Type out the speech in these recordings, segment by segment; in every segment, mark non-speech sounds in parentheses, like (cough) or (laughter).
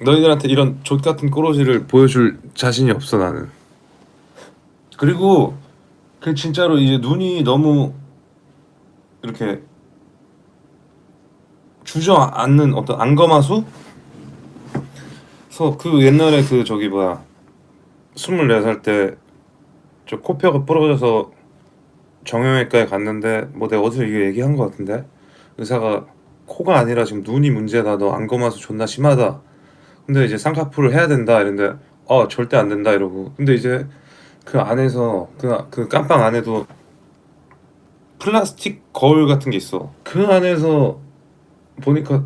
너희들한테 이런 족 같은 꼬로지를 보여줄 자신이 없어 나는. 그리고 그 진짜로 이제 눈이 너무 이렇게 주저앉는 어떤 안검하수? 그래서 그 옛날에 그 저기 뭐야 24살 때 저 코뼈가 부러져서 정형외과에 갔는데 뭐 내가 어디서 이거 얘기한 것 같은데 의사가 코가 아니라 지금 눈이 문제다 너 안검하수 존나 심하다 근데 이제 쌍꺼풀을 해야 된다 이랬는데 어 절대 안 된다 이러고. 근데 이제 그 안에서 그, 그 깜빵 안에도 플라스틱 거울 같은 게 있어. 그 안에서 보니까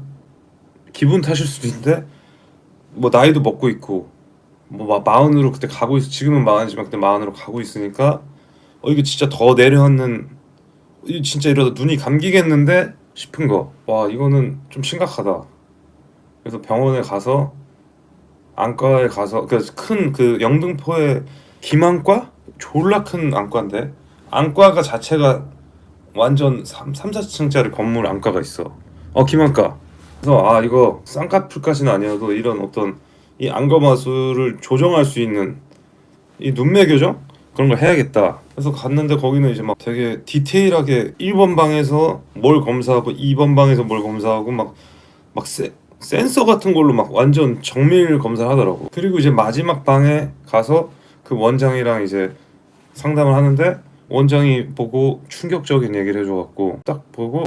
기분 탓일 수도 있는데 뭐 나이도 먹고 있고 뭐 마- 마흔으로 그때 가고 있어 지금은 마흔이지만 그때 마흔으로 가고 있으니까 어 이게 진짜 더 내려앉는 이 진짜 이러다 눈이 감기겠는데 싶은 거. 와 이거는 좀 심각하다. 그래서 병원에 가서 안과에 가서 그큰그 영등포의 김안과? 졸라 큰 안과인데? 안과가 자체가 완전 3, 3, 4층짜리 건물 안과가 있어. 어 김안과. 그래서 아 이거 쌍꺼풀까지는 아니어도 이런 어떤 이 안검하수를 조정할 수 있는 이 눈매 교정? 그런 걸 해야겠다. 그래서 갔는데 거기는 이제 막 되게 디테일하게 1번 방에서 뭘 검사하고 2번 방에서 뭘 검사하고 막 막 센서 같은 걸로 막 완전 정밀 검사를 하더라고. 그리고 이제 마지막 방에 가서 그 원장이랑 이제 상담을 하는데 원장이 보고 충격적인 얘기를 해줘갖고 딱 보고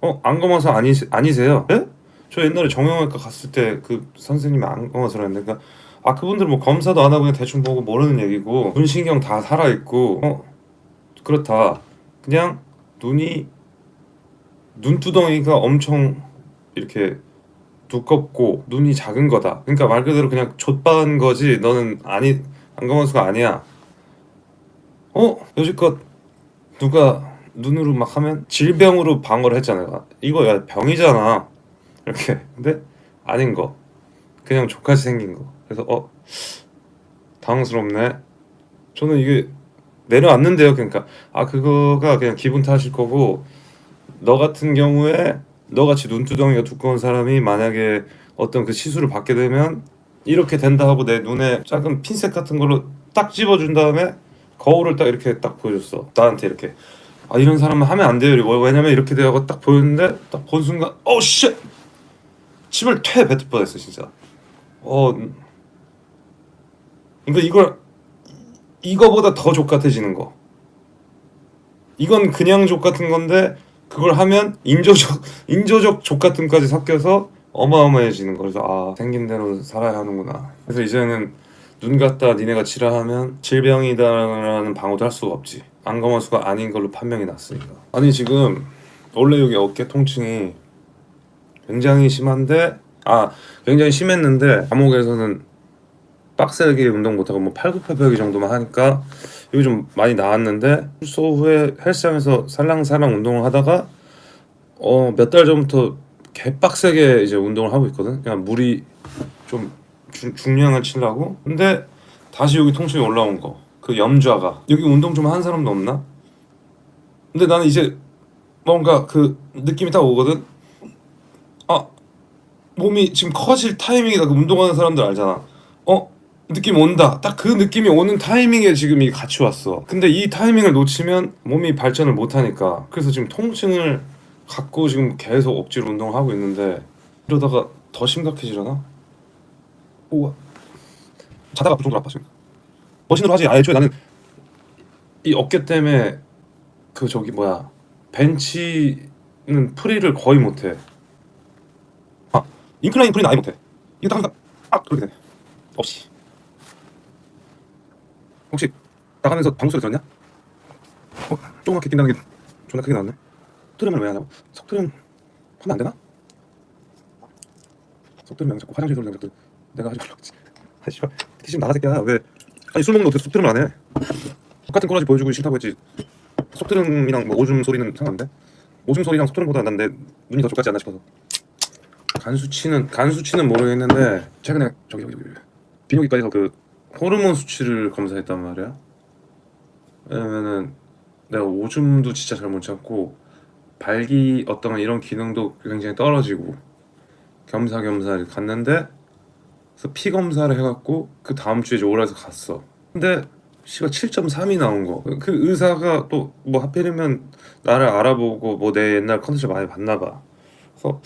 어 안검하수 아니 아니세요? 예? 저 옛날에 정형외과 갔을 때 그 선생님이 안검하수를 했는데 그러니까 아 그분들 뭐 검사도 안 하고 그냥 대충 보고 모르는 얘기고 눈 신경 다 살아 있고 어 그렇다 그냥 눈이 눈두덩이가 엄청 이렇게 두껍고 눈이 작은 거다. 그러니까 말 그대로 그냥 좆반 거지. 너는 아니 안검하수가 아니야. 어? 여지껏 누가 눈으로 막 하면 질병으로 방어를 했잖아요 이거 야 병이잖아. 이렇게. 근데 아닌 거. 그냥 족같이 생긴 거. 그래서 어? 당황스럽네. 저는 이게 내려앉는데요 그러니까. 아 그거가 그냥 기분 탓일 거고 너 같은 경우에 너같이 눈두덩이가 두꺼운 사람이 만약에 어떤 그 시술을 받게 되면 이렇게 된다 하고 내 눈에 작은 핀셋 같은 걸로 딱 집어준 다음에 거울을 딱 이렇게 딱 보여줬어. 나한테 이렇게. 아 이런 사람은 하면 안 돼요. 왜냐면 이렇게 돼하고 딱 보였는데 딱 본 순간 어씨 침을 퇴 뱉을 뻔했어 진짜. 어 그러니까 이걸 이거보다 더 족같아지는 거. 이건 그냥 족 같은 건데 그걸 하면 인조적 (laughs) 인조적 족같음까지 섞여서 어마어마해지는 거 그래서 아 생긴 대로 살아야 하는구나. 그래서 이제는 눈 같다 니네가 치라하면 질병이다라는 방어도 할 수가 없지. 안검하수가 아닌 걸로 판명이 났으니까. 아니 지금 원래 여기 어깨 통증이 굉장히 심한데 아 굉장히 심했는데 감옥에서는 빡세게 운동 못하고 뭐 팔굽혀펴기 정도만 하니까 여기 좀 많이 나았는데 출소 후에 헬스장에서 살랑살랑 운동을 하다가 어 몇 달 전부터 개빡세게 이제 운동을 하고 있거든. 그냥 무리 좀 중, 중량을 치려고. 근데 다시 여기 통증이 올라온 거. 그 염좌가. 여기 운동 좀 한 사람도 없나? 근데 나는 이제 뭔가 그 느낌이 딱 오거든. 아 몸이 지금 커질 타이밍이다. 그 운동하는 사람들 알잖아. 어 느낌 온다. 딱 그 느낌이 오는 타이밍에 지금 이게 같이 왔어. 근데 이 타이밍을 놓치면 몸이 발전을 못 하니까. 그래서 지금 통증을 갖고 지금 계속 억지로 운동을 하고 있는데 이러다가 더 심각해지려나? 우와 자다가 그 정도로 아파 지금 머신으로 하지 아예 애초에 나는 이 어깨 때문에 그 저기 뭐야 벤치는 프리를 거의 못해. 아 인클라인 프리는 아예 못해. 이게 딱 항상 아 그렇게 되네. 없이 혹시 나가면서 방구 소리 들었냐? 어? 조그맣게 낀다는 게 존나 크게 나왔네. 속트름을 왜 하냐고? 속트름 하면 안 되나? 속트름 면 자꾸 화장실 소리 나면 내가 하지. 말라고 (laughs) 씨발. 특히 지금 나가 새끼야. 왜? 아니 술 먹는데 어떻게 속트름을 안 해. 똑같은 꼬라지 보여주고 싫다고 했지. 속트름이랑 뭐 오줌 소리는 상관없는데? 오줌 소리랑 속트름보다 난내 눈이 더 족같지 않나 싶어서. 간수치는 간수치는 모르겠는데 최근에 저기 저기 저기. 비뇨기과에서 그 호르몬 수치를 검사했단 말이야. 왜냐면은 내가 오줌도 진짜 잘 못 참고 발기 어떤 이런 기능도 굉장히 떨어지고 겸사겸사 갔는데 그래서 피 검사를 해갖고 그 다음 주에 이제 오라에서 갔어. 근데 씨가 7.3이 나온 거. 그 의사가 또 뭐 하필이면 나를 알아보고 뭐 내 옛날 컨텐츠 많이 봤나 봐. 그래서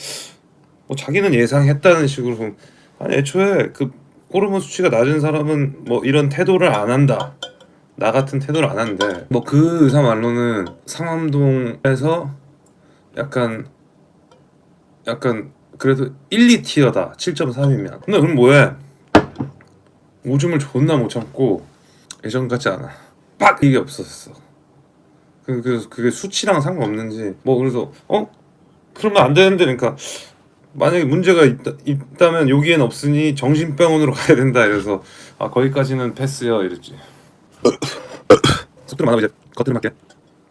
뭐 자기는 예상했다는 식으로 좀 아니 애초에 그 호르몬 수치가 낮은 사람은 뭐 이런 태도를 안 한다. 나 같은 태도를 안 한대. 뭐 그 의사 말로는 상암동에서 약간 약간 그래도 1, 2티어다. 7.3이면. 근데 그럼 뭐해? 오줌을 존나 못 참고 예전 같지 않아. 빡 이게 없었어. 그 그래서 그게 수치랑 상관없는지 뭐 그래서 어 그러면 안 되는데 그러니까 만약에 문제가 있다, 있다 면 여기엔 없으니 정신병원으로 (laughs) 가야 된다 이래서 아 거기까지는 패스요 이랬지. 속도를 많아 이제 겉으로 할게.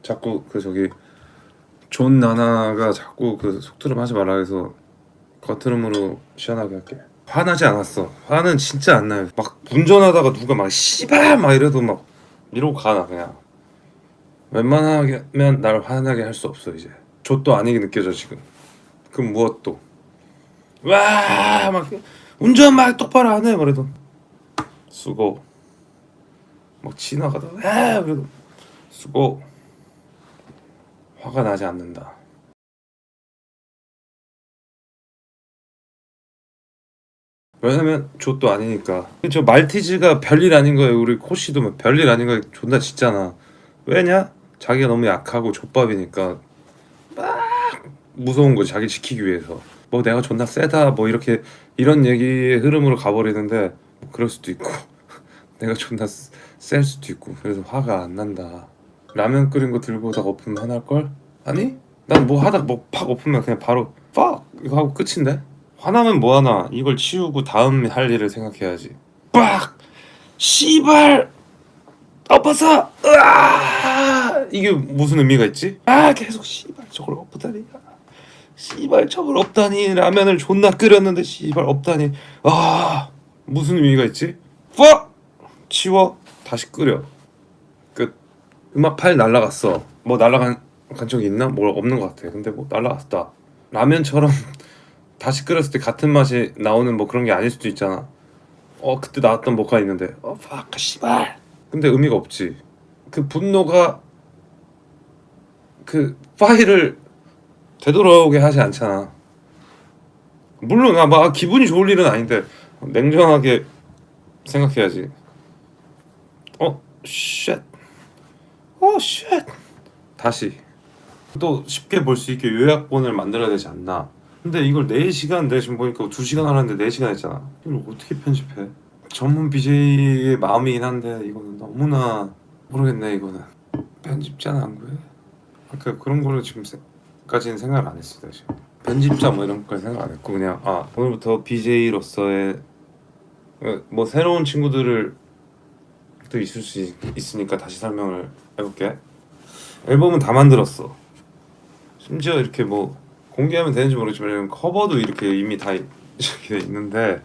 자꾸 그 저기 존 나나가 자꾸 그 속트름 하지 말라 해서 겉으름으로 시원하게 할게. 화나지 않았어. 화는 진짜 안 나요. 막 운전하다가 누가 막 씨발 막 이래도 막 이러고 가나 그냥. 웬만하면 날 화나게 할 수 없어 이제. 좆도 아니게 느껴져 지금. 그럼 무엇도. 와 막 운전 막 똑바로 안 해. 그래도 수고. 막 지나가다가 아 그래도 수고. 화가 나지 않는다. 왜냐면 좆도 아니니까. 저 말티즈가 별일 아닌 거예요. 우리 코시도 뭐 별일 아닌 거 존나 짖잖아. 왜냐? 자기가 너무 약하고 족밥이니까 막 무서운 거지. 자기 지키기 위해서. 뭐 내가 존나 세다 뭐 이렇게 이런 얘기의 흐름으로 가버리는데 뭐 그럴 수도 있고 (laughs) 내가 존나 세- 셀 수도 있고 그래서 화가 안 난다. 라면 끓인 거 들고 오다가 엎으면 화날 걸? 아니? 난 뭐 하다 뭐 팍 엎으면 그냥 바로 팍 이거 하고 끝인데? 화나면 뭐 하나 이걸 치우고 다음 할 일을 생각해야지. 빡 씨발 엎어서 으아 이게 무슨 의미가 있지? 아 계속 씨발 저걸 엎다니 씨발 저걸 엎다니 라면을 존나 끓였는데 씨발 엎다니 아 무슨 의미가 있지? 팍 치워 다시 끓여 끝 음악 파일 날라갔어. 뭐 날라간 간 적이 있나? 뭐 없는 것 같아. 근데 뭐 날라갔다. 라면처럼 (laughs) 다시 끓였을 때 같은 맛이 나오는 뭐 그런 게 아닐 수도 있잖아. 어 그때 나왔던 뭐가 있는데 어 팍, 씨발. 근데 의미가 없지. 그 분노가 그 파일을 되돌아오게 하지 않잖아. 물론 아, 막 기분이 좋을 일은 아닌데 냉정하게 생각해야지. 어, 쉣. 어, 쉣. 다시 또 쉽게 볼 수 있게 요약본을 만들어야 되지 않나. 근데 이걸 4시간 내가 지금 보니까 2시간 하는데 4시간 했잖아. 이걸 어떻게 편집해? 전문 BJ의 마음이긴 한데 이거는 너무나 모르겠네 이거는. 편집자는 안 구해? 그러니까 그런 거를 지금 까지는 생각을 안 했어 내가 지금. 편집자 뭐 이런 거까지 생각 안 했고 그냥 아 오늘부터 BJ로서의 뭐 새로운 친구들을 또 있을 수 있, 있으니까 다시 설명을 해볼게. 앨범은 다 만들었어. 심지어 이렇게 뭐 공개하면 되는지 모르겠지만 커버도 이렇게 이미 다 이- (laughs) 이렇게 돼 있는데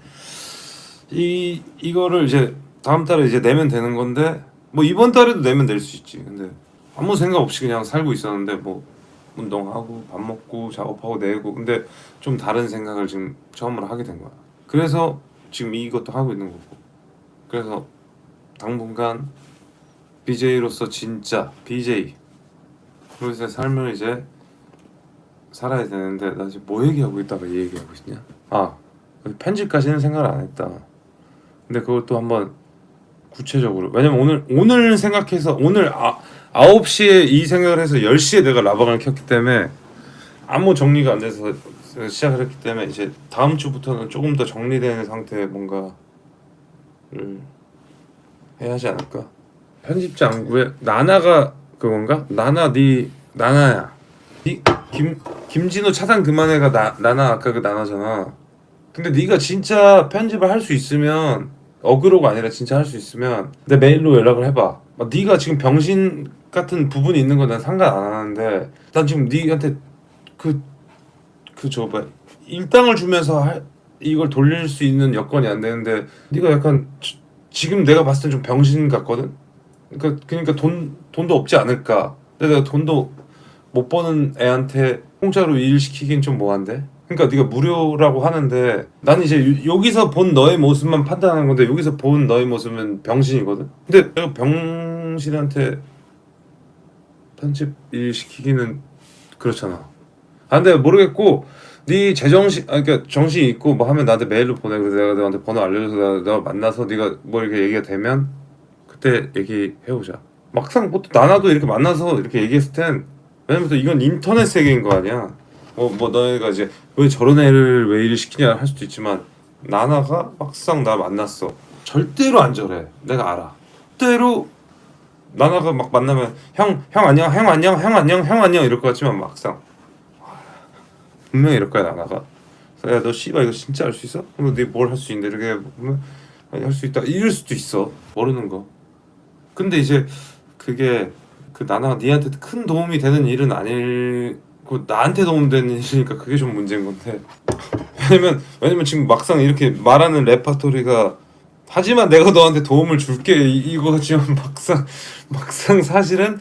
이 이거를 이제 다음 달에 이제 내면 되는 건데 뭐 이번 달에도 내면 낼 수 있지. 근데 아무 생각 없이 그냥 살고 있었는데 뭐 운동하고 밥 먹고 작업하고 내고 근데 좀 다른 생각을 지금 처음으로 하게 된 거야. 그래서 지금 이것도 하고 있는 거고. 그래서 당분간 BJ로서 진짜 BJ 그로서의 삶을 이제 살아야 되는데 나 지금 뭐 얘기하고 있다가 이 얘기하고 있냐? 아 편집까지는 생각을 안 했다. 근데 그것도 한번 구체적으로 왜냐면 오늘 오늘 생각해서 오늘 아 9시에 이 생각을 해서 10시에 내가 라방을 켰기 때문에 아무 정리가 안 돼서 시작을 했기 때문에 이제 다음 주부터는 조금 더 정리된 상태의 뭔가를 해야 하지 않을까? 구해? 나나가 그건가? 나나 네 나나야. 네김 김진호 차단 그만해가 나 나나 아까 그 나나잖아. 근데 네가 진짜 편집을 할 수 있으면 어그로가 아니라 진짜 할 수 있으면 내 메일로 연락을 해봐. 막 네가 지금 병신 같은 부분이 있는 건 난 상관 안 하는데 난 지금 네한테 그 그저 뭐 일당을 주면서 할, 이걸 돌릴 수 있는 여건이 안 되는데 네가 약간 지- 지금 내가 봤을 땐 좀 병신 같거든. 그러니까 그러니까 돈 돈도 없지 않을까. 근데 내가 돈도 못 버는 애한테 공짜로 일 시키긴 좀 뭐한데. 그러니까 네가 무료라고 하는데 난 이제 요- 여기서 본 너의 모습만 판단하는 건데 여기서 본 너의 모습은 병신이거든. 근데 내가 병신한테 편집 일 시키기는 그렇잖아. 아 근데 모르겠고 네 제정신 아 그러니까 정신 있고 뭐 하면 나한테 메일로 보내 그래서 내가 너한테 번호 알려줘서 내가, 내가 만나서 네가 뭐 이렇게 얘기가 되면 그때 얘기해보자. 막상 뭐또 나나도 이렇게 만나서 이렇게 얘기했을 땐 왜냐면 또 이건 인터넷 세계인 거 아니야. 뭐, 뭐 너희가 이제 왜 저런 애를 왜 일을 시키냐 할 수도 있지만 나나가 막상 나 만났어. 절대로 안 저래. 내가 알아. 절대로 나나가 막 만나면 형, 형 안녕, 형 안녕, 형 안녕, 형 안녕 이럴 것 같지만 막상 분명히 이럴 거야 나나가. 그래서 야너 씨발 이거 진짜 할 수 있어? 그럼 네뭘 할 수 있는데 이렇게 보면 할 수 있다 이럴 수도 있어 모르는 거. 근데 이제 그게 그 나나가 니한테 큰 도움이 되는 일은 아니고 나한테 도움되는 일이니까 그게 좀 문제인 건데 왜냐면 왜냐면 지금 막상 이렇게 말하는 레파토리가 하지만 내가 너한테 도움을 줄게 이- 이거지만 (laughs) 막상 막상 사실은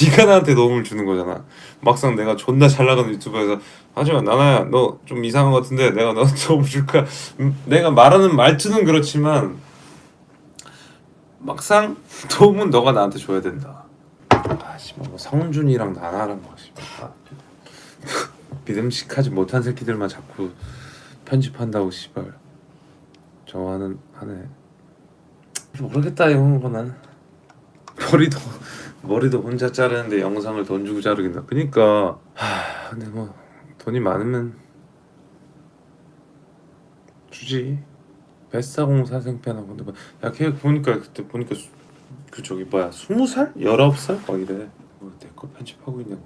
네가 나한테 도움을 주는 거잖아 막상 내가 존나 잘 나가는 유튜버에서 하지만 나나야 너 좀 이상한 것 같은데 내가 너한테 (laughs) 도움 줄까 음, 내가 말하는 말투는 그렇지만 막상 도움은 너가 나한테 줘야 된다. 아 씨발 뭐 성준이랑 나나랑 뭐 씨발 아, 믿음직하지 못한 새끼들만 자꾸 편집한다고 씨발 좋아하는 하네. 모르겠다 이런 거는. 머리도 머리도 혼자 자르는데 영상을 돈 주고 자르긴다. 그니까 하 근데 뭐 돈이 많으면 주지. 뱃사공사 생편하고 근데 야걔 보니까 그때 보니까 수- 그 저기 뭐야 스무 살? 열아홉 살막 이래. 뭐내거 편집하고 있냐고